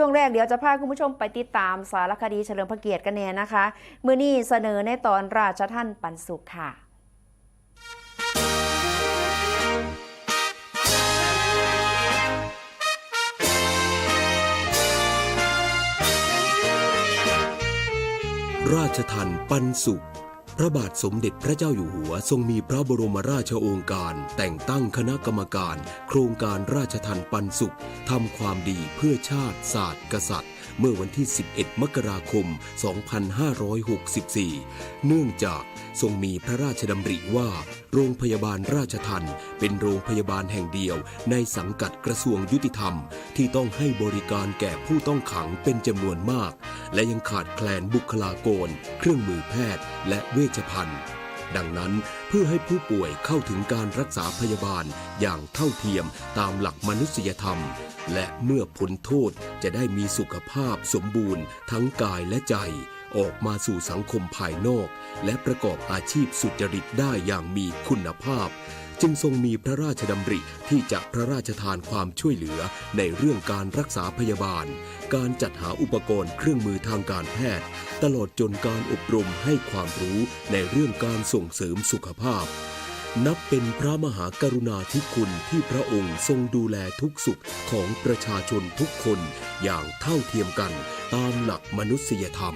ช่วงแรกเดี๋ยวจะพาคุณผู้ชมไปติดตามสารคดีเฉลิมพระเกียรติกันแน่นะคะ มือนี้เสนอในตอนราชท่านปันสุขค่ะราชทันปันสุข พระบาทสมเด็จพระเจ้าอยู่หัวทรงมีพระบรมราชโองการแต่งตั้งคณะกรรมการ โครงการราชทันปันสุขทำความดีเพื่อชาติศาสตร์กษัตริย์ เมื่อวันที่ 11 มกราคม 2564 เนื่องจากทรงมีพระราชดำริว่า โรงพยาบาลราชทันเป็นโรงพยาบาลแห่งเดียว ในสังกัดกระทรวงยุติธรรม ที่ต้องให้บริการแก่ผู้ต้องขังเป็นจำนวนมาก และยังขาดแคลนบุคลากร เครื่องมือแพทย์ และเวชภัณฑ์ ดังนั้นเพื่อให้ผู้ป่วยเข้าถึงการรักษาพยาบาลอย่างเท่าเทียมตามหลักมนุษยธรรม และเมื่อพ้นโทษจะได้มีสุขภาพสมบูรณ์ ทั้งกายและใจ ออกมาสู่สังคมภายนอก และประกอบอาชีพสุจริตได้อย่างมีคุณภาพ จึงทรงมีพระราชดำริที่จะพระราชทานความช่วยเหลือในเรื่องการรักษาพยาบาล การจัดหาอุปกรณ์เครื่องมือทางการแพทย์ ตลอดจนการอบรมให้ความรู้ในเรื่องการส่งเสริมสุขภาพ นับเป็นพระมหากรุณาธิคุณที่พระองค์ทรงดูแลทุกสุขของประชาชนทุกคนอย่างเท่าเทียมกันตามหลักมนุษยธรรม